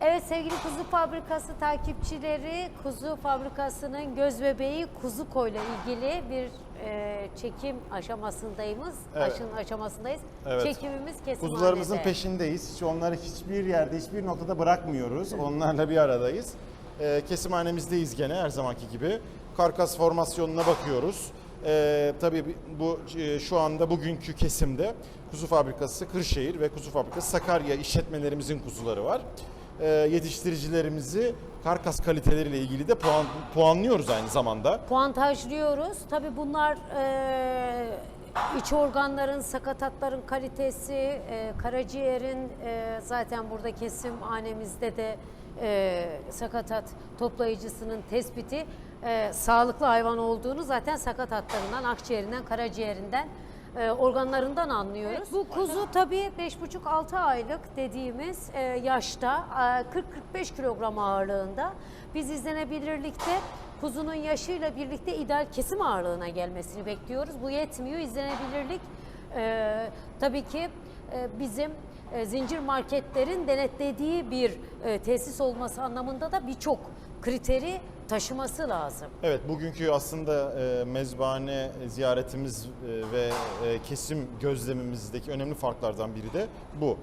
Evet sevgili Kuzu Fabrikası takipçileri, Kuzu Fabrikası'nın göz bebeği Kuzu Koy'la ilgili bir e, çekim aşamasındayız. Evet. Aşın aşamasındayız. Evet. Çekimimiz kesin Kuzularımızın peşindeyiz. Hiç onları hiçbir yerde, hiçbir noktada bırakmıyoruz. Onlarla bir aradayız. Ee, kesimhanemizdeyiz gene her zamanki gibi. Karkas formasyonuna bakıyoruz. Ee, tabii bu e, şu anda bugünkü kesimde kuzu fabrikası Kırşehir ve kuzu fabrikası Sakarya işletmelerimizin kuzuları var. Ee, yetiştiricilerimizi karkas kaliteleriyle ilgili de puan, puanlıyoruz aynı zamanda. Puantajlıyoruz. Tabii bunlar e, iç organların, sakatatların kalitesi, e, karaciğerin e, zaten burada kesim hanemizde de e, sakatat toplayıcısının tespiti e, sağlıklı hayvan olduğunu zaten sakatatlarından, akciğerinden, karaciğerinden e, organlarından anlıyoruz. bu kuzu tabii 5,5-6 aylık dediğimiz e, yaşta e, 40-45 kilogram ağırlığında. Biz izlenebilirlikte kuzunun yaşıyla birlikte ideal kesim ağırlığına gelmesini bekliyoruz. Bu yetmiyor. İzlenebilirlik e, tabii ki bizim e, zincir marketlerin denetlediği bir e, tesis olması anlamında da birçok kriteri taşıması lazım. Evet, bugünkü aslında e, mezbahane ziyaretimiz ve kesim gözlemimizdeki önemli farklardan biri de bu.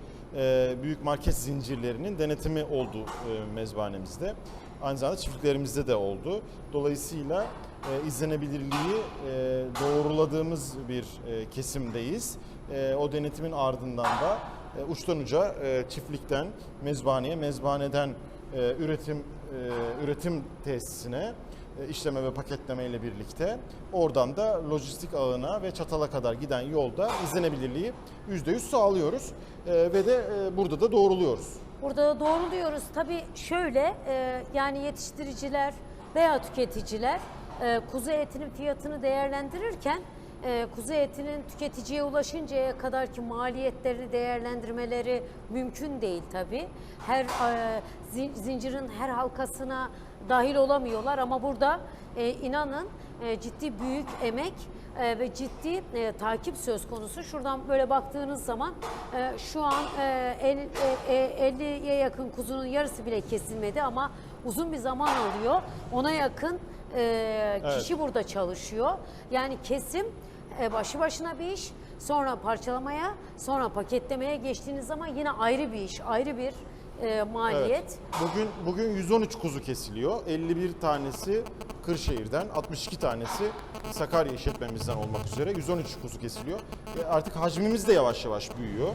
Büyük market zincirlerinin denetimi oldu mezbahanemizde. Aynı zamanda çiftliklerimizde de oldu. Dolayısıyla e, izlenebilirliği e, doğruladığımız bir e, kesimdeyiz. E, o denetimin ardından da e, uçtan uca e, çiftlikten mezbahaneye, mezbahaneden e, üretim e, üretim tesisine e, işleme ve paketleme ile birlikte oradan da lojistik ağına ve çatala kadar giden yolda izlenebilirliği %100 sağlıyoruz E, ve de e, burada da doğruluyoruz. Burada da doğruluyoruz. Tabii şöyle e, yani yetiştiriciler veya tüketiciler e, kuzu etinin fiyatını değerlendirirken e, kuzu etinin tüketiciye ulaşıncaya kadar ki maliyetlerini değerlendirmeleri mümkün değil tabii. Her e, zin- zincirin her halkasına dahil olamıyorlar ama burada e, inanın e, ciddi büyük emek e, ve ciddi e, takip söz konusu. Şuradan böyle baktığınız zaman e, şu an e, el- e, e, 50'ye yakın kuzunun yarısı bile kesilmedi ama uzun bir zaman alıyor. Ona yakın e, kişi burada çalışıyor. Yani kesim e, başlı başına bir iş. Sonra parçalamaya, sonra paketlemeye geçtiğiniz zaman yine ayrı bir iş, ayrı bir e, maliyet. Evet. Bugün bugün 113 kuzu kesiliyor. 51 tanesi Kırşehir'den, 62 tanesi Sakarya işletmemizden olmak üzere 113 kuzu kesiliyor. Ve artık hacmimiz de yavaş yavaş büyüyor.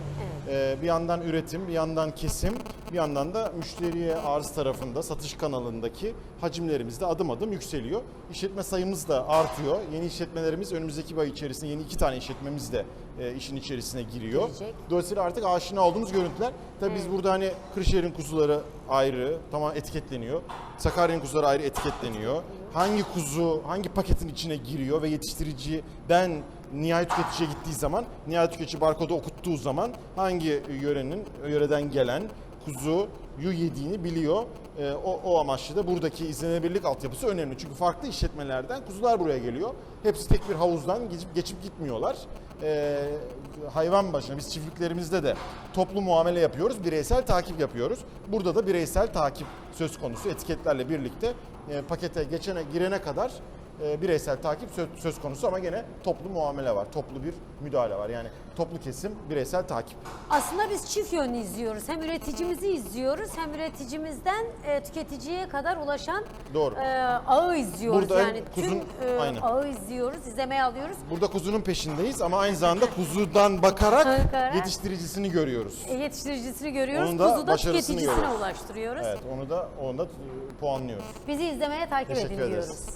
Ee, bir yandan üretim, bir yandan kesim, bir yandan da müşteriye arz tarafında, satış kanalındaki hacimlerimiz de adım adım yükseliyor. İşletme sayımız da artıyor. Yeni işletmelerimiz önümüzdeki bir ay içerisinde yeni iki tane işletmemiz de e, işin içerisine giriyor. Girecek. Dolayısıyla artık aşina olduğumuz görüntüler. Tabii biz burada hani Kırşehir'in kuzuları ayrı, tamam etiketleniyor. Sakarya'nın kuzuları ayrı etiketleniyor. Hangi kuzu, hangi paketin içine giriyor ve yetiştiriciden nihayet tüketiciye gittiği zaman, nihayet tüketici barkodu okuttuğu zaman hangi yörenin, yöreden gelen kuzuyu yediğini biliyor. Ee, o, o amaçlı da buradaki izlenebilirlik altyapısı önemli. Çünkü farklı işletmelerden kuzular buraya geliyor. Hepsi tek bir havuzdan geçip, geçip gitmiyorlar. Ee, hayvan başına biz çiftliklerimizde de toplu muamele yapıyoruz, bireysel takip yapıyoruz. Burada da bireysel takip söz konusu etiketlerle birlikte e, pakete geçene girene kadar e, bireysel takip söz, söz konusu ama gene toplu muamele var, toplu bir müdahale var. Yani toplu kesim, bireysel takip. Aslında biz çift yönlü izliyoruz. Hem üreticimizi izliyoruz hem üreticimizden e, tüketiciye kadar ulaşan Doğru. e, ağı izliyoruz. Burada yani kuzun- tüm e, aynen. ağı izliyoruz, izlemeye alıyoruz. Burada kuzunun peşindeyiz ama aynı zamanda kuzudan bakarak Bakarak. yetiştiricisini görüyoruz. E, yetiştiricisini görüyoruz, Onun da kuzu da tüketicisine görüyoruz. ulaştırıyoruz. Evet, onu da onu da puanlıyoruz. Bizi izlemeye takip Teşekkür edin ederiz. diyoruz.